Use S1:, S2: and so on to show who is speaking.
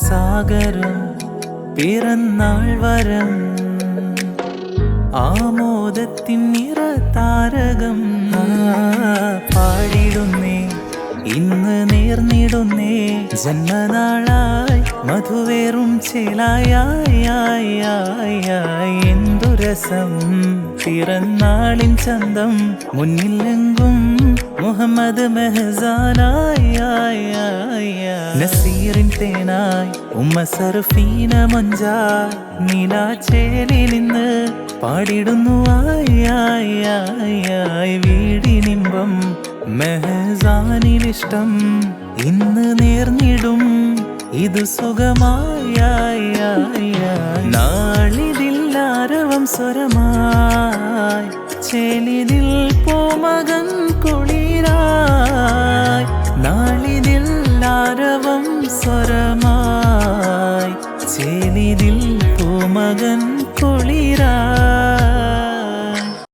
S1: സാഗരം പിറന്നാൾ വരം ആമോദത്തിൻ നിറ താരകം പാടിടുന്നേ ഇന്ന് നേർന്നിടുന്നേ ജന്മനാളായി മധുവേറും ചേലായായി എന്തു രസം പിറന്നാളിൻ ചന്തം മുന്നിലെങ്കും മുഹമ്മദ് മെഹസാനായി നസീറിൻ തേനായി. ഉമ്മ സർഫീന മൊഞ്ചായി. നീലാച്ചേലിൽ നിന്ന് പാടിടുന്നു. ആയി ആയി ആയി ആയി. വീടിനിമ്പം മെഹസാനിലിഷ്ടം ഇന്ന് നേർന്നിടും. ഇത് സുഖമായി. നാളിതില്ലാരവം സ്വരമായി. ചേലിതിൽ പോമകൻ കുളിരായി. നാളിതിൽ സ്വരമായി ചേനിതിൽ പൂമകൻ കൊളിരാ